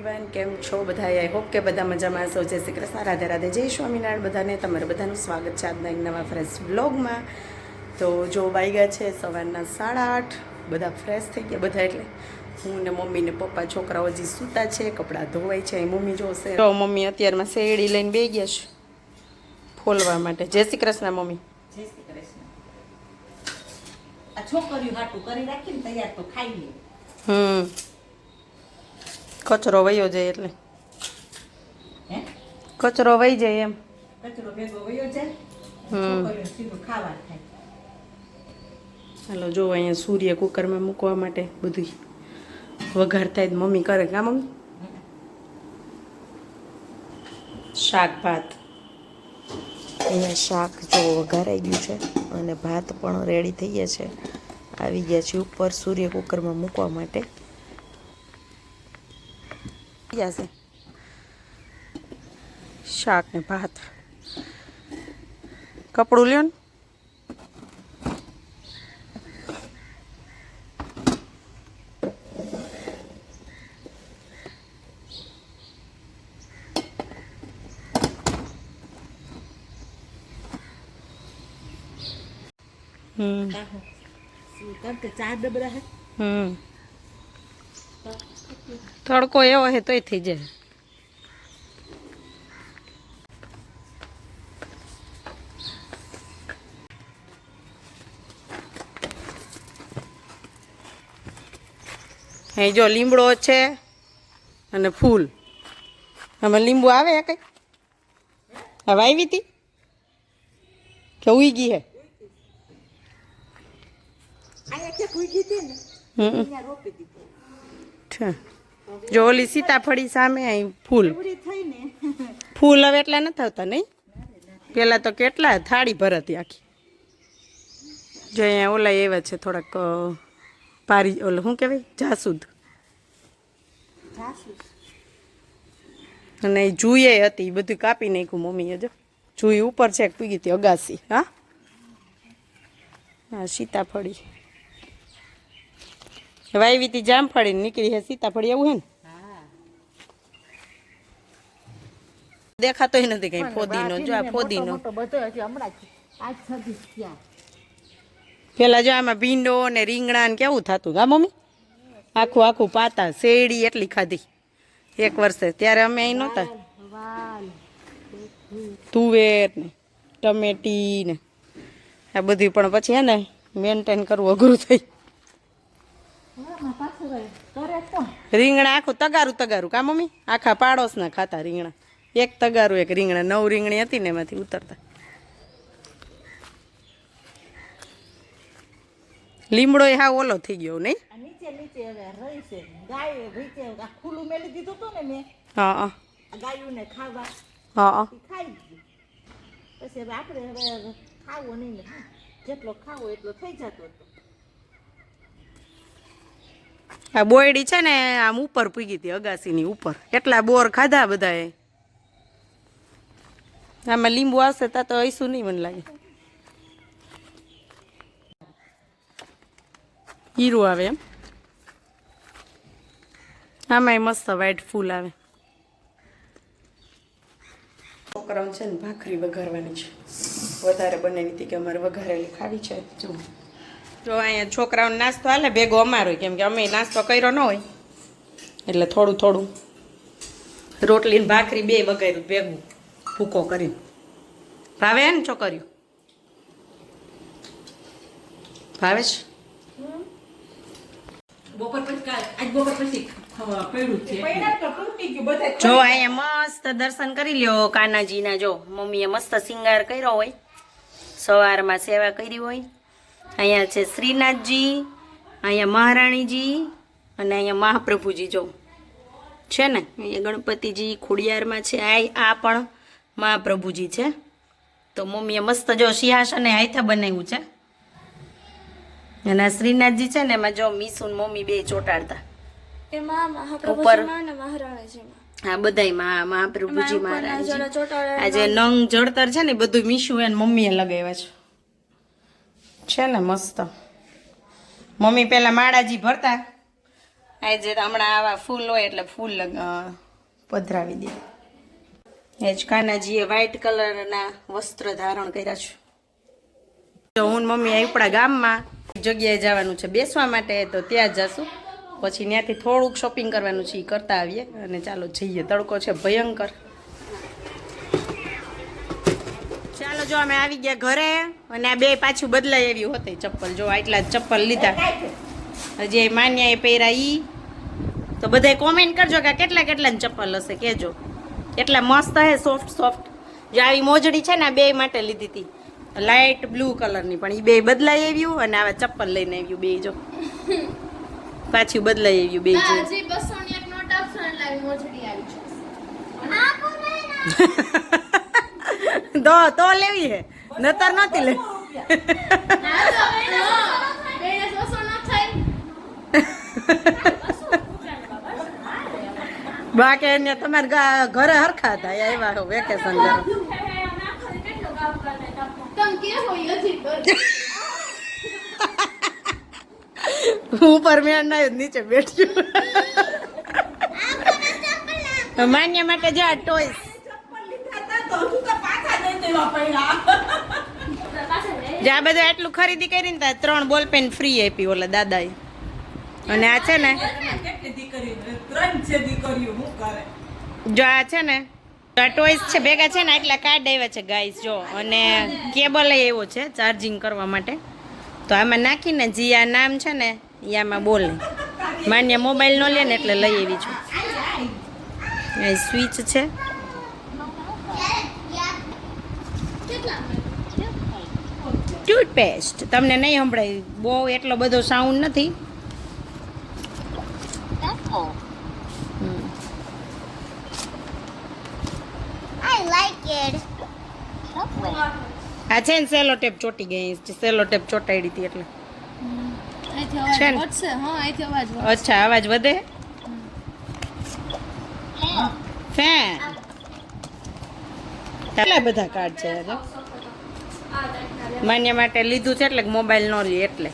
Everyone કેમ છો બધા આઈ હોપ કે બધા મજામાં હશો. જય શ્રી કૃષ્ણ રાધે રાધે જય સ્વામિનારાયણ બધાને. તમારે બધાનું સ્વાગત છે આજના એક નવા ફ્રેશ બ્લોગમાં તો જો વાગ્યા છે સવારના સાડા આઠ બધા ફ્રેશ થઈ ગયા બધા એટલે હું ને મમ્મી ને પપ્પા છોકરાઓ હજી સૂતા છે કપડાં ધોવાય છે. મમ્મી જોશે. તો મમ્મી અત્યારમાં શેરડી લઈને બે ગયા છે ફોલવા માટે. જય શ્રી કૃષ્ણ મમ્મી. જય શ્રી કૃષ્ણ. આ છોકરીઓ હાટું કરી રાખીને તૈયાર તો ખાઈ લે. હમ. કચરો વયો જાય એટલે. કચરો વહી જાય એમ. કચરો ભેગો વયો જાય જો અહીંયા સૂર્ય કુકરમાં મૂકવા માટે બધું વઘાર થાય મમ્મી કરે કા મમ્મી? શાક ભાત. અહીંયા શાક જો વઘારાઈ ગયું છે અને ભાત પણ રેડી થઈ ગયા છે. આવી ગયા છે ઉપર સૂર્ય કુકરમાં મૂકવા માટે. ગયા છે શાક ને ભાત કપડું લ્યો ને હમ કાહો શું કર કે ચાર ડબરા હે હમ તડકો એવો હે તોય થઈ જાય. અહીં જો લીમડો છે અને ફૂલ. અમે લીંબુ આવે હે કઈ? હવે આવી હતી? કે ઉઈ ગઈ હે? હમ જો ઓલી સીતાફળી સામે અહીં ફૂલ. ફૂલ હવે એટલા નથી આવતા નહીં? પેલા તો કેટલા થાળી ભરતી આખી. જો અહીંયા ઓલા એવા છે થોડાક પારી, ઓલા, શું કહેવાય? જાસૂદ. અને જુએ હતી બધું કાપી નાખ્યું મમ્મીએ, જો. જુઈ ઉપર છે પીગી હતી, અગાસી, હા? હા સીતાફળી વાવી હતી જામફળી નીકળી હે સીતાફળી એવું હે ને? દેખાતો નથી કઈ ફોદીનો જો આ ફોદીનો. પેલા જો આમાં ભીંડો ને રીંગણા ને કેવું થતું હા મમ્મી? આખું આખું પાતા શેરડી એટલી ખાધી. એક વર્ષે ત્યારે અમે અહીં નહોતા. તુવેર ને ટમેટી ને આ બધું પણ પછી હે ને મેન્ટેન કરવું અઘરું થઈ હા પાછું રહે કરે કોણ રીંગણા આખું તગારું તગારું. કા મમ્મી? આખા પાડોશના ખાતા રીંગણા. એક તગારું એક રીંગણા. નવ રીંગણી હતી ને એમાંથી ઉતરતા. લીમડો એ હા ઓલો થઈ ગયો નહીં? નીચે નીચે હવે રહી છે. ગાય નીચે ખુલ્લું મેલી દીધું હતું ને મેં. હા હા. ખાવા. હા હા. ખાઈ પછી આપણે હવે ખાવો નહીં ને. જેટલો ખાવો એટલો થઈ જતો હતો. આ બોયડી છે ને આમ ઉપર પૂગી હતી અગાસીની ઉપર. એટલા બોર ખાધા બધાએ. આમાં લીંબુ આવશે તા તો હઈશું નહીં મને લાગે. હીરું આવે એમ. આમાં મસ્ત વ્હાઈટ ફૂલ આવે. છોકરાઓ છે ને ભાખરી વઘારવાની છે. વધારે બનાવી હતી કે અમારે વઘારેલી ખાવી છે. જો. જો અહીંયા છોકરાઓને નાસ્તો હાલે ભેગો અમારો કેમ કે અમે નાસ્તો કર્યો ન હોય. એટલે થોડું થોડું રોટલી ભાખરી બે વગાડ્યું ભેગું ભૂકો કરીને. ભાવે ને છોકરીઓ? ભાવે છે? બપોર પછી કાલ આજ બપોર પછી ખાવા પડ્યું છે. જો અહીંયા મસ્ત દર્શન કરી લ્યો કાનાજીના જો મમ્મીએ મસ્ત શિંગાર કર્યો હોય સવારમાં સેવા કરી હોય. અહીંયા છે શ્રીનાથજી અહીંયા મહારાણીજી અને અહીંયા મહાપ્રભુજી. જો છે ને? અહીંયા ગણપતિજી ખોડિયારમાં છે આ આ પણ મહાપ્રભુજી છે. તો મમ્મીએ મસ્ત જો સિંહાસને હાથે બનાવ્યું છે. અને આ શ્રીનાથજી છે ને એમાં જો મીસુન મમ્મી બે ચોટાડતા. ઉપર. હા બધાય મહાપ્રભુજી મહારાજ ઉપરના મહારાજજી જરા ચોટાડેલા આ જે નંગ જળતર છે ને બધું મીશું એને મમ્મીએ લગાવ્યા છે. છે ને મસ્ત. મમ્મી પહેલાં માળાજી ભરતા. આજે હમણાં આવા ફૂલ હોય એટલે ફૂલ પધરાવી દીધું એ જ કાનાજીએ વ્હાઈટ કલરના વસ્ત્ર ધારણ કર્યા છે. તો હું મમ્મી આપણા ગામમાં. જગ્યાએ જવાનું છે બેસવા માટે, તો ત્યાં જશું. પછી ત્યાંથી થોડુંક શોપિંગ કરવાનું છે એ કરતા આવીએ. અને ચાલો જઈએ. તડકો છે ભયંકર. ચાલો જો અમે આવી ગયા ઘરે અને આ બે પાછું બદલાઈ આવ્યું હતું ચપ્પલ. જો આટલા ચપ્પલ લીધા. હજી માન્યા એ પહેર્યા ઈ. તો બધાય કોમેન્ટ કરજો કે કેટલા કેટલા ચપ્પલ હશે કેજો કેટલા મસ્ત હે સોફ્ટ સોફ્ટ જે આવી મોજડી છે ને આ બે માટે લીધી હતી લાઇટ બ્લુ કલરની પણ એ બે બદલાઈ આવ્યું અને આવા ચપ્પલ લઈને આવ્યું બે જો. પાછું બદલાઈ આવ્યું બે જો. મોજડી આવી છે. તો તો લેવી હે. નતર નતી લે બાકી એને તમારે ઘરે હરખા હતા આવ્યા વેકેશન ઉપર મેં ના નીચે બેઠ્યું માન્ય માટે જા ટોયસ જે આ બધું એટલું ખરીદી કરીને ત્યાં ત્રણ બોલ પેન ફ્રી આપી ઓલા દાદાએ. અને આ છે ને જો આ છે ને આ ટોયસ છે ભેગા છે ને એટલા કાર્ડ આવ્યા છે ગાઈસ જો. અને કેબલ એવો છે ચાર્જિંગ કરવા માટે. તો આમાં નાખીને જીયા આ નામ છે ને એ આમાં બોલે. માન્ય મોબાઈલ નો લે ને એટલે લઈ આવી છું. સ્વિચ છે. ટૂથપેસ્ટ તમને નહીં સંભળાય. બહુ એટલો બધો સાઉન્ડ નથી. આ છે ને સેલો ટેપ ચોટી ગઈ. સેલો ટેપ ચોટાડી હતી એટલે. છે ને? અચ્છા અવાજ વધે? ફેન કેટલા બધા કાર્ડ છે માન્ય માટે લીધું છે એટલે મોબાઈલ ન લે એટલે.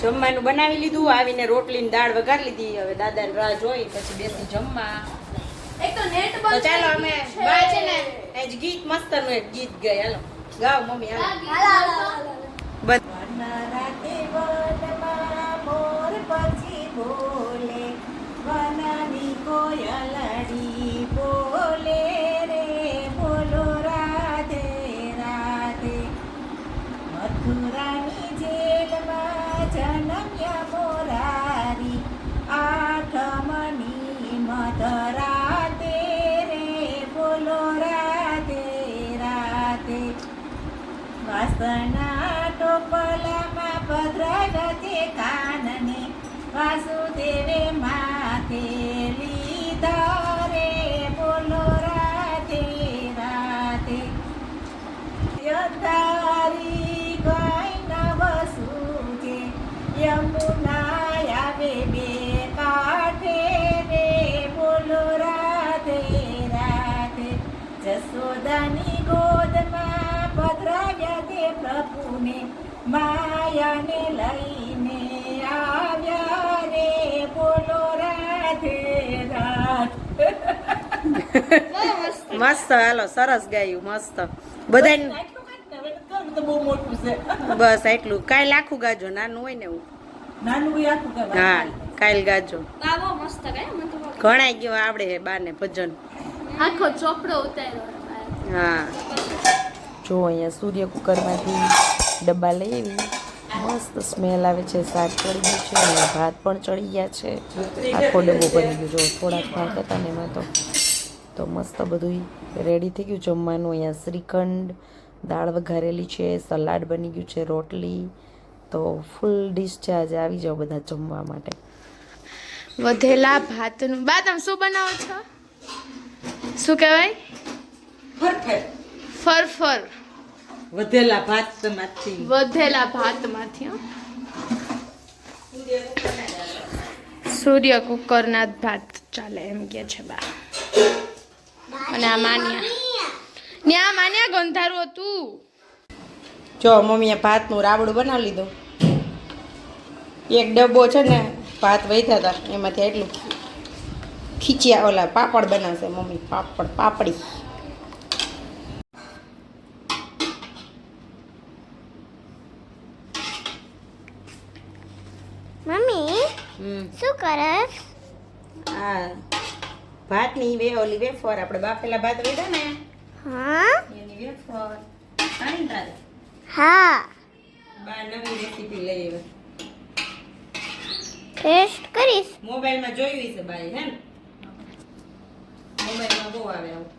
જમવાનું બનાવી લીધું આવીને રોટલી ને દાળ વઘારી લીધી. હવે દાદા ને રાહ જોઈ પછી બેસી જમવા. એક તો નેટ તો ચાલો અમે બા છે. ને ગીત મસ્તનું એક ગીત ગઈ હાલો. ગાવ મમ્મી હાલો. વાસના ટોપલામાં પધરાવ્યા તે કાનને, વાસુદેવે માથે લીધા રે, બોલો રાધે રાધે. યધારી ગાયના વસુજે યમુના આવે બે કાંઠે રે, બોલો રાધે રાધે. જસોદાની તે પ્રભુને માયાને લઈને આવ્યા રે. બોલો રાધે રાધે. મસ્ત હાલો સરસ ગાયું મસ્ત. છે. બસ એટલું કાલ આખું ગાજો નાનું હોય ને એવું. નાનું. હા કાલ ગાજો. ઘણાય ગયો આવડે બાને ભજન. આખો ચોપડો ઉતાર્યો હા. જો અહીંયા સૂર્ય કુકરમાંથી ડબ્બા લઈ આવી. મસ્ત સ્મેલ આવે છે શાક ચડી ગયું છે અને ભાત પણ ચડી ગયા છે. આખો ડબ્બો ભરી ગયો. જો થોડાક ભાત હતા ને એમાં તો તો મસ્ત બધું રેડી થઈ ગયું. જમવાનું અહીંયા શ્રીખંડ દાળ વઘારેલી છે સલાડ બની ગયું છે રોટલી. તો ફૂલ ડીશ છે આજે આવી જાઓ બધા જમવા માટે. વધેલા ભાતનું. બા તમે શું બનાવો છો? શું કહેવાય? ફરફર વધેલા ભાતમાંથી. વધેલા ભાતમાંથી. સૂર્ય કુકરના ભાત ચાલે એમ કે છે બા. અને આ માન્યા. ન્યા માન્યા ગંધારું હતું. જો મમ્મીએ ભાતનું રાબડું બનાવી લીધું. એક ડબ્બો છે ને ભાત વધ્યા હતા. એમાંથી એટલું ખીચ્યા ઓલા પાપડ બનાવશે મમ્મી. પાપડ પાપડી મમ્મી હમ શું કરસ? આ ભાતની વે ઓલી વેફર આપણે બાફેલા ભાત વધ્યા ને? હા? એની વેફર ખાણી તારે? હા. બા નવી રેસીપી લઈ આવ્યા. ટેસ્ટ કરીશ? મોબાઈલમાં જોયું છે બાઈ હે ને મોબાઈલમાં બહુ આવે આવું.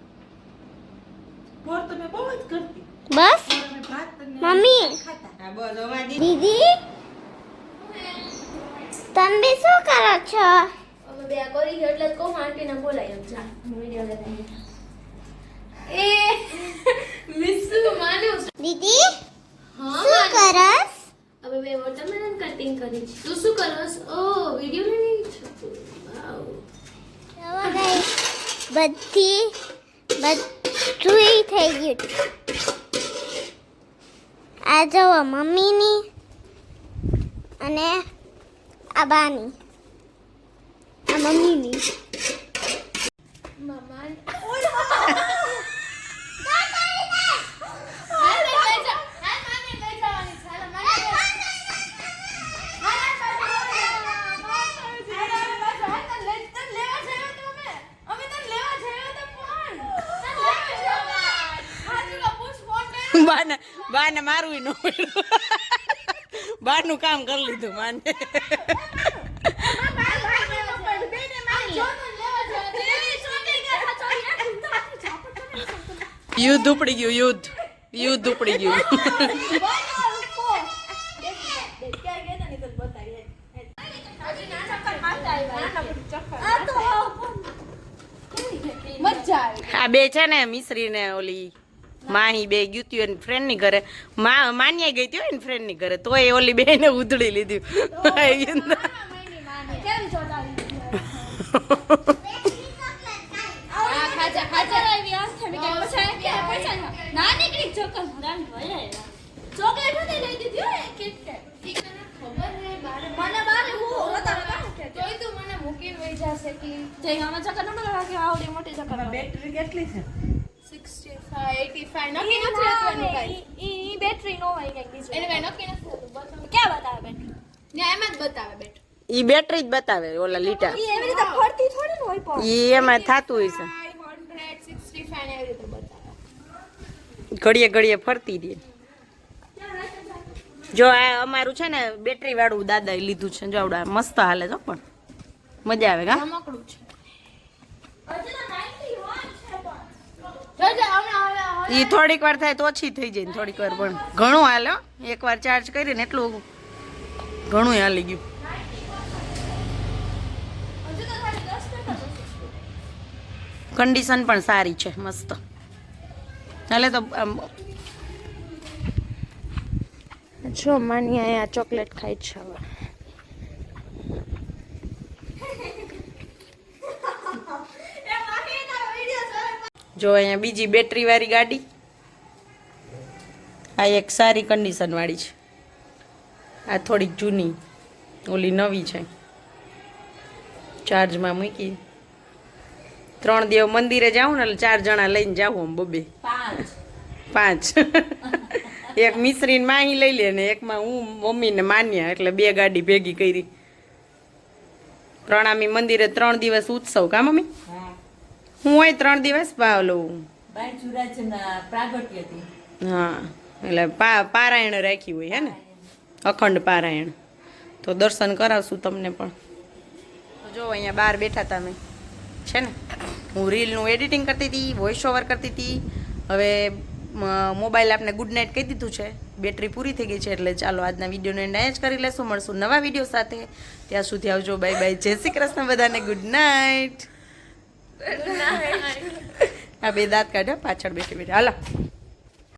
પોર તો મેં બહુ જ કરતી. બસ? તમે ભાત ને મમ્મી? હા બસ અમારી દીદી? દીદી તમે શું કરો છો? અમે બે કરી છે એટલે કહું આંટીને બોલાય. જા વિડિયો લેતા એ મિસુ માન્યું દીદી હા શું કરસ? હવે મેં વોટરમેલન કટિંગ કરી છે. તું શું કરસ? ઓ વિડિયો લઈને છું વાવ. બધી બધું થઈ ગયું. આ જો મમ્મીની અને આ બાની આ મમ્મીની મમ્મા બાને બાને મારવું ન પડ્યું બારનું કામ કરી લીધું માને. યુદ્ધ ઉપડી ગયું યુદ્ધ. યુદ્ધ ઉપડી ગયું. આ બે છે ને મિશ્રી ને ઓલી માહી બે ગયું તું એની ફ્રેન્ડની ઘરે. મા માન્યા ગઈ હતી એની ફ્રેન્ડની ઘરે. તો તોય ઓલી બે ને. ઉધડી લીધું બેટરી કેટલી છે? 65 85 નક્કી નથી હતું એનું કાંઈ. ઈ બેટરી નો હોય કઈ બીજું. એને કઈ નક્કી નથી હતું ક્યાં બતાવે બેટરી ને એમ જ બતાવે બેટરી ઈ બેટરી જ બતાવે ઓલા લીટા. ઈ એવી રીતે ફરતી થોડી ને હોય પણ. ઈ એમાં થાતું હોય છે. 565 એવી રીતે બતાવે. ઘડીએ ઘડીએ ફરતી રહે. જો આ અમારું છે ને બેટરી વાળું દાદાએ લીધું છે. જો આવડા મસ્ત હાલે છે પણ. મજા આવે કા? રમકડું છે. હજી તો 91 છે પણ જોજે હમણાં હવે ઈ થોડીક વાર થાય તો ઓછી થઈ જાય ને થોડીક વાર પણ ઘણું હાલ હો. એક વાર ચાર્જ કરીને એટલું ઘણું હાલી ગયું હજી તો ખાલી 10 ટકા જ હશે. કન્ડિશન પણ સારી છે મસ્ત હાલે તો જો માની અહીંયા ચોકલેટ ખાય છે હવે જો અહીંયા બીજી બેટરી વાળી ગાડી. આ એક સારી કન્ડિશનવાળી છે. આ થોડીક જૂની ઓલી નવી છે. ચાર્જમાં મૂકી. ત્રણ દેવ મંદિરે જાઉં ને એટલે ચાર જણા લઈને જાઉં આમ બબે. પાંચ. એક મિશ્રીને માહી લઈ લે ને એકમાં હું મમ્મી ને માન્યા એટલે બે ગાડી ભેગી કરી. પ્રણામી મંદિરે ત્રણ દિવસ ઉત્સવ કા મમ્મી? હા હોય ત્રણ દિવસ ભાવ લઉં હા એટલે પારાયણ રાખી હોય હે ને? અખંડ પારાયણ. તો દર્શન કરાવશું તમને પણ. જો અહીંયા બહાર બેઠા તમે છે ને? હું રીલનું એડિટિંગ કરતી હતી વોઇસ ઓવર કરતી હતી હવે મોબાઈલ આપણે ગુડ નાઇટ કહી દીધું છે. બેટરી પૂરી થઈ ગઈ છે એટલે ચાલો આજના વિડીયોને એન્ડ જ કરી લેશું. મળશું નવા વીડિયો સાથે. ત્યાં સુધી આવજો. બાય બાય જય શ્રી કૃષ્ણ બધાને. ગુડ નાઇટ આ બે દાંત કાઢ્યા પાછળ બેઠી બેઠી હાલો